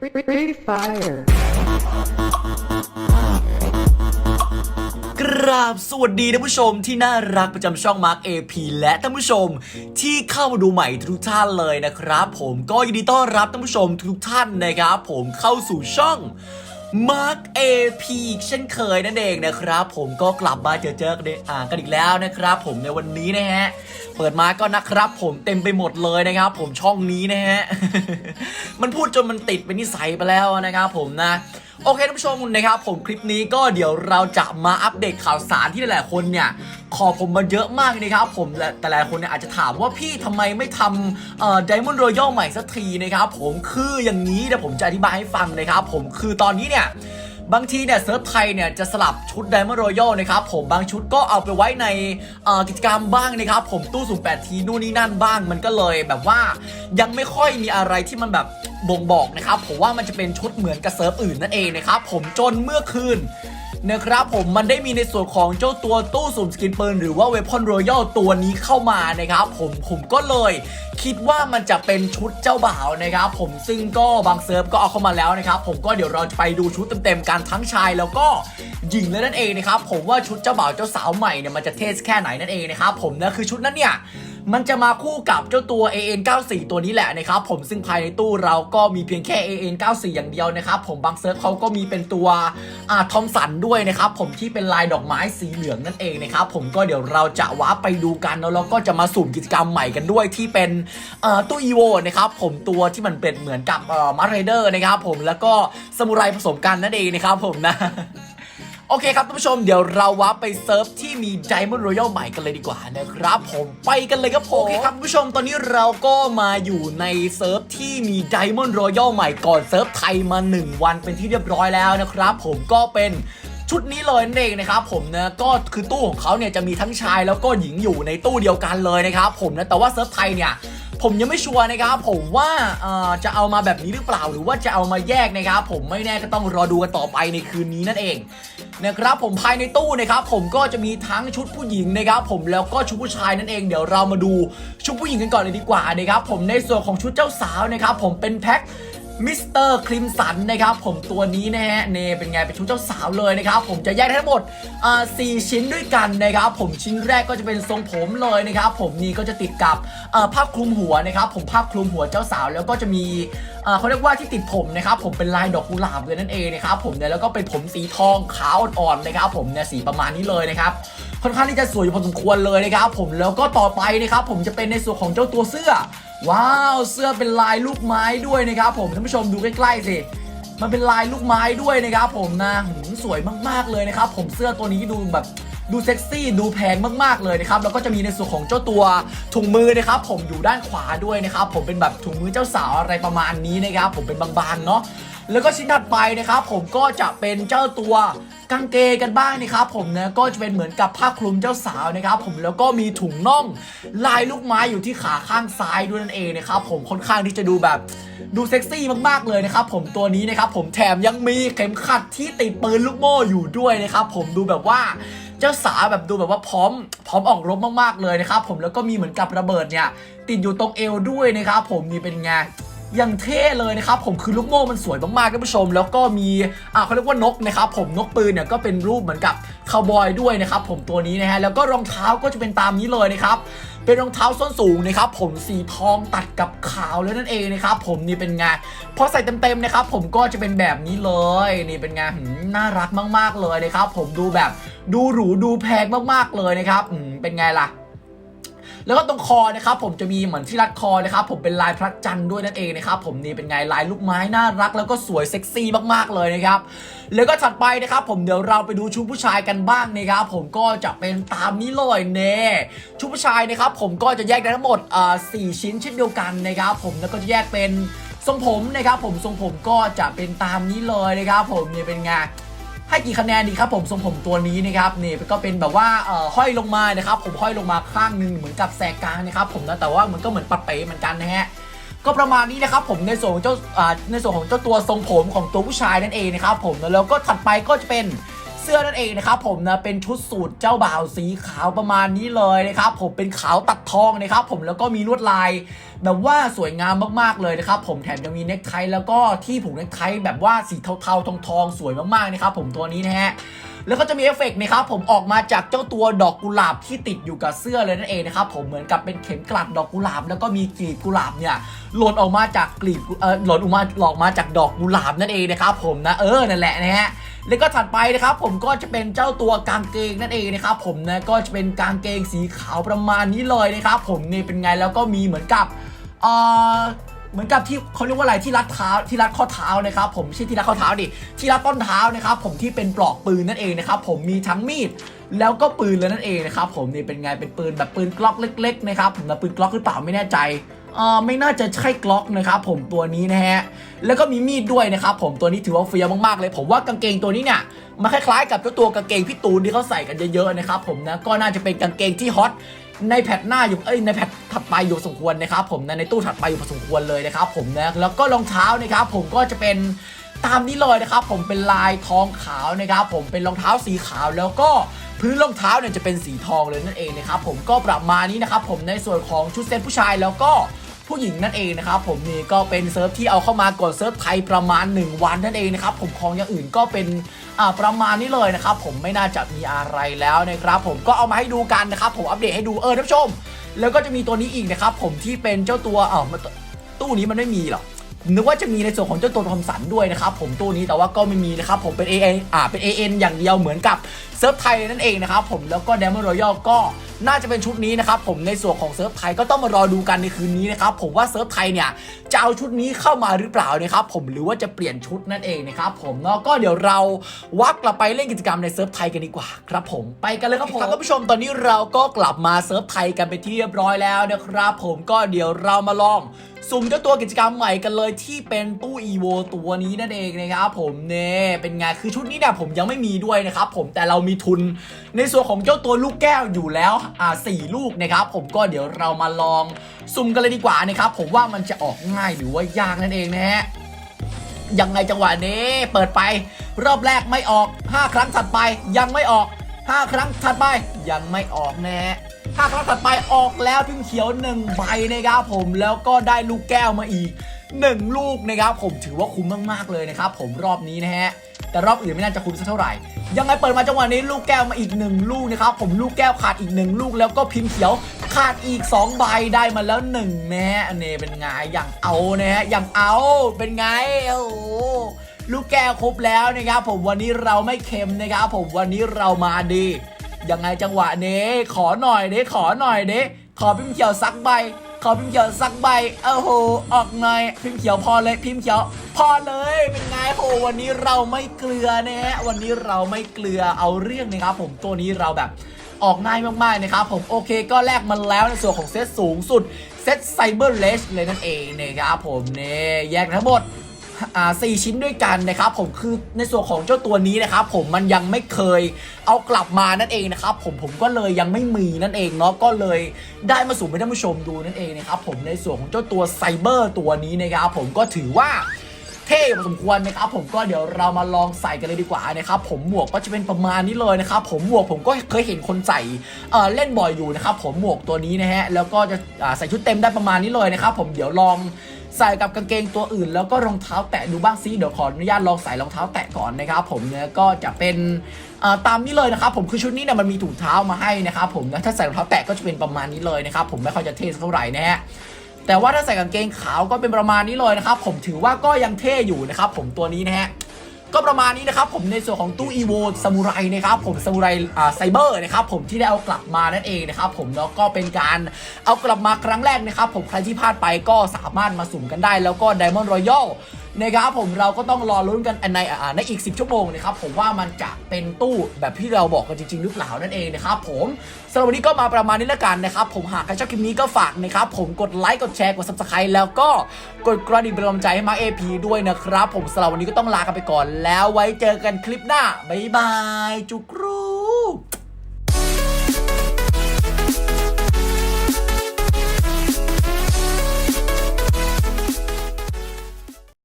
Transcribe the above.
Free Fire. กราบสวัสดีท่านผู้ชมที่น่ารักประจำช่อง Mark AP และท่านผู้ชมที่เข้ามาดูใหม่ทุกท่านเลยนะครับ ผมก็ยินดีต้อนรับท่านผู้ชมทุกท่านนะครับ ผมเข้าสู่ช่อง Mark AP อีกเช่นเคยนั่นเองนะครับ ผมก็กลับมาเจอเจอกันอ่านกันอีกแล้วนะครับ ผมในวันนี้นะฮะ เปิดมาก็นะครับผมเต็มไปหมดเลยนะครับ ผมช่องนี้นะฮะ มันพูดจนมันติดเป็นนิสัยไปแล้วนะครับผมนะโอเคท่านผู้ชมนะครับผมคลิปนี้ก็เดี๋ยวเราจะมาอัปเดตข่าวสารที่หลายๆคนเนี่ยขอผมมาเยอะมากนะครับผมแต่หลายคนเนี่ยอาจจะถามว่าพี่ทำไมไม่ทำเอ่อ Diamond Royal ใหม่สักทีนะครับผมคืออย่างนี้เดี๋ยวผมจะอธิบายให้ฟังนะครับผมคือตอนนี้เนี่ย บางทีเนี่ยเซิร์ฟไทยเนี่ยจะสลับชุดไดมอนด์รอยัลนะครับผมบางชุดก็เอาไปไว้ในกิจกรรมบ้างนะครับผมตู้สุ่ม8ทีนู่นนี่นั่นบ้างมันก็เลยแบบว่ายังไม่ค่อยมีอะไรที่มันแบบบ่งบอกนะครับผมว่ามันจะเป็นชุดเหมือนกับเซิร์ฟอื่นนั่นเองนะครับผมจนเมื่อคืน นะครับผมมันได้มีในส่วนของเจ้าตัวตู้สุ่มสกินปืนหรือว่าเวพอนรอยัลตัวนี้เข้ามานะครับผมผมก็เลยคิดว่ามันจะเป็นชุดเจ้าบ่าวนะครับผมซึ่งก็บางเซิร์ฟก็เอาเข้ามาแล้วนะครับผมก็เดี๋ยวเราจะไปดูชุดเต็มๆกันทั้งชายแล้วก็หญิงเลยนั่นเองนะครับผมว่าชุดเจ้าบ่าวเจ้าสาวใหม่เนี่ยมันจะเท่แค่ไหนนั่นเองนะครับผมนะคือชุดนั้นเนี่ย มันจะมาคู่กับเจ้าตัว AN94 ตัวนี้แหละนะครับผมซึ่งภายในตู้เราก็มีเพียงแค่ AN94 อย่างเดียวนะครับผมบางเซิร์ฟเขาก็มีเป็นตัวอ่าทอมสันด้วยนะครับผมที่เป็นลายดอกไม้สีเหลืองนั่นเองนะครับผมก็เดี๋ยวเราจะว้าไปดูกันแล้วเราก็จะมาสุ่มกิจกรรมใหม่กันด้วยที่เป็นอ่อตู้อีโวนะครับผมตัวที่มันเป็นเหมือนกับเอ่อมาร์เรเดอร์นะครับผมแล้วก็สมุไรผสมกันนั่นเองนะครับผมนะ โอเคครับท่านผู้ชมเดี๋ยวเราว้าไปเซิร์ฟที่มี Diamond Royal ใหม่กันเลยดีกว่านะครับผมไปกันเลยครับผมโอเคครับท่านผู้ชมตอนนี้เราก็มาอยู่ในเซิร์ฟที่มี Diamond Royal ใหม่ก่อนเซิร์ฟไทยมา 1 วันเป็นที่เรียบร้อยแล้วนะครับผมก็เป็นชุดนี้เลยนั่นเองนะครับผมนะก็คือตู้ของเขาเนี่ยจะมีทั้งชายแล้วก็หญิงอยู่ในตู้เดียวกันเลยนะครับผมนะแต่ว่าเซิร์ฟไทยเนี่ยผมยังไม่ชัวร์นะครับผมว่าเอ่อจะเอามาแบบนี้หรือเปล่า หรือว่าจะเอามาแยกนะครับผมไม่แน่ก็ต้องรอดูกันต่อไปในคืนนี้นั่นเอง นะครับผมภายในตู้นะครับผมก็จะมีทั้งชุดผู้หญิงนะครับผมแล้วก็ชุดผู้ชายนั่นเองเดี๋ยวเรามาดูชุดผู้หญิงกันก่อนเลยดีกว่านะครับผมในส่วนของชุดเจ้าสาวนะครับผมเป็นแพ็ค มิสเตอร์คลิมสันนะครับผมตัวนี้นะฮะเนเป็นไงเป็นชุดเจ้าสาวเลยนะครับผมจะแยกทั้งหมดอ่าสชิ้นด้วยกันนะครับผมชิ้นแรกก็จะเป็นทรงผมเลยนะครับผมนี่ก็จะติดกับอ่าผ้าคลุมหัวนะครับผมผ้าคลุมหัวเจ้าสาวแล้วก็จะมีอ่าเขาเรียกว่าที่ติดผมนะครับผมเป็นลายดอกกุหลาบเลยนั่นเองนะครับผมเนี่ยแล้วก็เป็นผมสีทองขาวอ่อนๆนะครับผมเนี่ยสีประมาณนี้เลยนะครับ ค่อนข้างที่จะสวยอยู่พอสมควรเลยนะครับผมแล้วก็ต่อไปนะครับผมจะเป็นในส่วนของเจ้าตัวเสื้อ ว้าวเสื้อเป็นลายลูกไม้ด้วยนะครับผมท่านผู้ชมดูใกล้ๆสิมันเป็นลายลูกไม้ด้วยนะครับผมนะหืมสวยมากๆเลยนะครับผมเสื้อตัวนี้ดูแบบดูเซ็กซี่ดูแพงมากๆเลยนะครับแล้วก็จะมีในส่วนของเจ้าตัวถุงมือนะครับผมอยู่ด้านขวาด้วยนะครับผมเป็นแบบถุงมือเจ้าสาวอะไรประมาณนี้นะครับผมเป็นบางๆเนาะแล้วก็ชิ้นถัดไปนะครับผมก็จะเป็นเจ้าตัว กางเกงกันบ้างนะครับผมนะก็จะเป็นเหมือนกับผ้าคลุมเจ้าสาวนะครับผมแล้วก็มีถุงน่องลายลูกไม้อยู่ที่ขาข้างซ้ายด้วยนั่นเองนะครับผมค่อนข้างที่จะดูแบบดูเซ็กซี่มากๆเลยนะครับผมตัวนี้นะครับผมแถมยังมีเข็มขัดที่ติดปืนลูกโม่อยู่ด้วยนะครับผมดูแบบว่าเจ้าสาวแบบดูแบบว่าพร้อม พร้อมออกรบมากๆเลยนะครับผมแล้วก็มีเหมือนกับระเบิดเนี่ย ติดอยู่ตรงเอวด้วยนะครับผมนี่เป็นไง อยังเท่เลยนะครับผมคือลูกโม่มันสวยมากๆท่านผู้ชม แล้วก็มีอ่าเขาเรียกว่านกนะครับผมนกปืนเนี่ยก็เป็นรูปเหมือนกับคาวบอยด้วยนะครับผมตัวนี้นะฮะแล้วก็รองเท้าก็จะเป็นตามนี้เลยนะครับเป็นรองเท้าส้นสูงนะครับผมสีทองตัดกับขาวแล้วนั่นเองนะครับผมนี่เป็นไงพอใส่เต็มๆนะครับผมก็จะเป็นแบบนี้เลยนี่เป็นไงน่ารักมาก ๆเลยนะครับผมดูแบบดูหรูดูแพงมากๆเลยนะครับเป็นไงล่ะ แล้วก็ตรงคอนะครับผมจะมีเหมือนที่รัดคอนะครับผมเป็นลายพระจันทร์ด้วยนั่นเองนะครับผมนี่เป็นไงลายลูกไม้น่ารัก แล้วก็สวยเซ็กซี่มากๆเลยนะครับแล้วก็ถัดไปนะครับผมเดี๋ยวเราไปดูชุดผู้ชายกันบ้างนะครับผมก็จะเป็นตามนี้เลยเน่ชุดผู้ชายนะครับผมก็จะแยกได้ทั้งหมดอ่าสี่ชิ้นเช่นเดียวกันนะครับผมแล้วก็จะแยกเป็นทรงผมนะครับผมทรงผมก็จะเป็นตามนี้เลยนะครับผมนี่เป็นไง ให้กี่คะแนนดีครับผมทรงผมตัวนี้นะครับนี่ก็เป็นแบบว่าเอ่อห้อยลงมานะครับผมห้อยลงมาข้างหนึ่งเหมือนกับแสกกลางนะครับผมนะแต่ว่ามันก็เหมือนปัดเป๋เหมือนกันนะฮะก็ประมาณนี้นะครับผมในส่วนของเจ้าอ่าในส่วนของเจ้าตัวทรงผมของตัวผู้ชายนั่นเองนะครับผมแล้วก็ถัดไปก็จะเป็น สื้อนั่นเองนะครับผมนะเป็นชุดสูทเจ้าบ่าวสีขาวประมาณนี้เลยนะครับผมเป็นขาวตัดทองนะครับผมแล้วก็มีลวดลายแบบว่าสวยงามมากๆเลยนะครับผมแถมยังมีเนกไทแล้วก็ที่ผูกเนกไทแบบว่าสีเทาๆทองๆสวยมากๆนะครับผมตัวนี้นะฮะ แล้วก็จะมีเอฟเฟกต์นะครับผมออกมาจากเจ้าตัวดอกกุหลาบที่ติดอยู่กับเสื้อเลยนั่นเองนะครับผมเหมือนกับเป็นเข็มกลัดดอกกุหลาบ แล้วก็มีกลีบกุหลาบเนี่ยหล่นออกมาจากกลีบเออหล่นออกมาหลอกมาจากดอกกุหลาบนั่นเองนะครับผมนะเออนั่นแหละนะฮะแล้วก็ถัดไปนะครับผมก็จะเป็นเจ้าตัวกางเกงนั่นเองนะครับผมนะก็จะเป็นกางเกงสีขาวประมาณนี้เลยนะครับผมนี่เป็นไงแล้วก็มีเหมือนกับเอ่อ เหมือนกับที่เขาเรียกว่าอะไรที่รัดเท้าที่รัดข้อเท้านะครับผมไม่ใช่ที่รัดข้อเท้าดิที่รัดต้นเท้านะครับผมที่เป็นปลอกปืนนั่นเองนะครับผมมีทั้งมีดแล้วก็ปืนเลยนั่นเองนะครับผมนี่เป็นไงเป็นปืนแบบปืนกล็อกเล็กๆนะครับผมนะปืนกล็อกหรือเปล่าไม่แน่ใจเออไม่น่าจะใช่กล็อกนะครับผมตัวนี้นะฮะแล้วก็มีมีดด้วยนะครับผมตัวนี้ถือว่าเฟี้ยวมากๆเลย ผมว่ากางเกงตัวนี้เนี่ยมันคล้ายๆกับเจ้าตัวกางเกงพี่ตูนที่เขาใส่กันเยอะๆนะครับผมนะก็น่าจะเป็นกางเกงที่ฮอต ในแพทหน้าอยู่เอ้ยในแพทถัดไปอยู่สมควรนะครับผมนะในตู้ถัดไปอยู่พอสมควรเลยนะครับผมนะแล้วก็รองเท้านะครับผมก็จะเป็นตามนี้เลยนะครับ ผมเป็นลายทองขาวนะครับ ผมเป็นรองเท้าสีขาวแล้วก็พื้นรองเท้าเนี่ยจะเป็นสีทองเลยนั่นเองนะครับผมก็ประมาณนี้นะครับผมในส่วนของชุดเซ็ตผู้ชายแล้วก็ ผู้หญิงนั่นเองนะครับผมนี่ก็เป็นเซิร์ฟที่เอาเข้ามาก่อนเซิร์ฟไทยประมาณ 1 วันนั่นเองนะครับผมของอย่างอื่นก็เป็นอ่าประมาณนี้เลยนะครับผมไม่น่าจะมีอะไรแล้วนะครับผมก็เอามาให้ดูกันนะครับผมอัปเดตให้ดูเออท่านผู้ชม แล้วก็จะมีตัวนี้อีกนะครับผมที่เป็นเจ้าตัวเออมันตู้นี้มันไม่มีหรอ นึกว่าจะมีในส่วนของเจ้าตัวทอมสันด้วยนะครับผมตู้นี้แต่ว่าก็ไม่มีนะครับผมเป็น AN อ่าเป็น AN อย่างเดียวเหมือนกับเซิร์ฟไทยนั่นเองนะครับผมแล้วก็ d ดมอนรอยัลก็น่าจะเป็นชุดนี้นะครับผมในส่วนของเซิร์ฟไทยก็ต้องมารอดูกันในคืนนี้นะครับผมว่าเซิร์ฟไทยเนี่ยจะเอาชุดนี้เข้ามาหรือเปล่านะครับผมหรือว่าจะเปลี่ยนชุดนั่นเองนะครับผมเนาะก็เดี๋ยวเราวักกลับไปเล่นกิจกรรมในเซิร์ฟไทยกันดีกว่าครับผมไปกันเลยครับผมท่านผู้ชมตอนนี้เราก็กลับมาเซิร์ฟไทยกันไปที่เรียบร้อยแล้วนะครับผมก็เดี๋ยวเรามาลอง สุ่มเจ้าตัวกิจกรรมใหม่กันเลยที่เป็นตู้ EVO ตัวนี้นั่นเองนะครับผมเน่เป็นไงคือชุดนี้เนี่ยผมยังไม่มีด้วยนะครับผมแต่เรามีทุนในส่วนของเจ้าตัวลูกแก้วอยู่แล้วอ่าสี่ลูกนะครับผมก็เดี๋ยวเรามาลองสุ่มกันเลยดีกว่านะครับผมว่ามันจะออกง่ายหรือว่ายากนั่นเองนะฮะยังไงจังหวะนี้เปิดไป รอบแรกไม่ออก 5 ครั้งถัดไป ยังไม่ออก 5 ครั้งถัดไป ยังไม่ออกแน่ ครั้งถัดไปออกแล้วพิมพ์เขียว1ใบนะครับผมแล้วก็ได้ลูกแก้วมาอีก 1 ลูกนะครับผมถือว่าคุ้มมากๆเลยนะครับผมรอบนี้นะฮะแต่รอบอื่นไม่น่าจะคุ้มสักเท่าไหร่ ยังไงเปิดมาจังหวะนี้ลูกแก้วมาอีก 1 ลูกนะครับผมลูกแก้วขาดอีก 1 ลูกแล้วก็พิมพ์เขียวขาดอีก 2 ใบได้มาแล้ว1นะฮะอันนี้เป็นไงอย่างเอานะฮะอย่างเอาเป็นไงโอ้ลูกแก้วครบแล้วนะครับผมวันนี้เราไม่เค็มนะครับผมวันนี้เรามาดี ยังไงจังหวะนี้ขอหน่อยเด้ขอหน่อยเด้ขอพิมพ์เขียวสักใบ ขอพิมพ์เขียวสักใบโอ้โหออกหน่อย พิมพ์เขียวพอเลยพิมพ์เขียวพอเลยเป็นไงโหวันนี้เราไม่เกลือนะฮะวันนี้เราไม่เกลือเอาเรื่องนะครับ ผมตัวนี้เราแบบออกง่ายมากๆนะครับผมโอเคก็แลกมันแล้วในส่วนของเซตสูงสุดเซตไซเบอร์เลสเลยนั่นเองนะครับผมเนี่ยแยกทั้งหมด สี่ชิ้นด้วยกันนะครับผมคือในส่วนของเจ้าตัวนี้นะครับผมมันยังไม่เคยเอากลับมานั่นเองนะครับผมผมก็เลยยังไม่มีนั่นเองเนาะก็เลยได้มาสู่ให้ท่านผู้ชมดูนั่นเองนะครับผมในส่วนของเจ้าตัวไซเบอร์ตัวนี้นะครับผมก็ถือว่าเท่พอสมควรนะครับผมก็เดี๋ยวเรามาลองใส่กันเลยดีกว่านะครับผมหมวกก็จะเป็นประมาณนี้เลยนะครับผมหมวกผมก็เคยเห็นคนใส่เอ่อเล่นบ่อยอยู่นะครับผมหมวกตัวนี้นะฮะแล้วก็จะใส่ชุดเต็มได้ประมาณนี้เลยนะครับผมเดี๋ยวลอง ใส่กับกางเกงตัวอื่น แล้วก็รองเท้าแตะดูบ้างซิเดี๋ยวขออนุญาตลองใส่รองเท้าแตะก่อนนะครับผมเนี่ยก็จะเป็นตามนี้เลยนะครับผมคือชุดนี้เนี่ยมันมีถุงเท้ามาให้นะครับผมนะถ้าใส่รองเท้าแตะก็จะเป็นประมาณนี้เลยนะครับผมไม่ค่อยจะเท่เท่าไหร่นะฮะแต่ว่าถ้าใส่กางเกงขาวก็เป็นประมาณนี้เลยนะครับผมถือว่าก็ยังเท่อยู่นะครับผมตัวนี้นะฮะ ก็ประมาณนี้นะครับผมในส่วนของตู้อีโวซามูไรนะครับผมซามูไรอ่าไซเบอร์นะครับผมที่ได้เอากลับมานั่นเองนะครับผมแล้วก็เป็นการเอากลับมาครั้งแรกนะครับผมใครที่พลาดไปก็สามารถมาสุ่มกันได้ แล้วก็ไดมอนด์รอยัล นะครับผมเราก็ต้องรอลุ้นกันในอ่าในอีก 10 ชั่วโมงนะครับผมว่ามันจะเป็นตู้แบบที่เราบอกกันจริง ๆ หรือเปล่านั่นเองนะครับผมสำหรับวันนี้ก็มาประมาณนี้แล้วกันนะครับผมหากใครชอบคลิปนี้ก็ฝากนะครับผมกดไลค์กดแชร์กด subscribe แล้วก็กดกระดิ่งเป็นกำลังใจให้มาเอพีด้วยนะครับผมสำหรับวันนี้ก็ต้องลากันไปก่อน แล้วไว้เจอกันคลิปหน้าบ๊ายบายจุกรู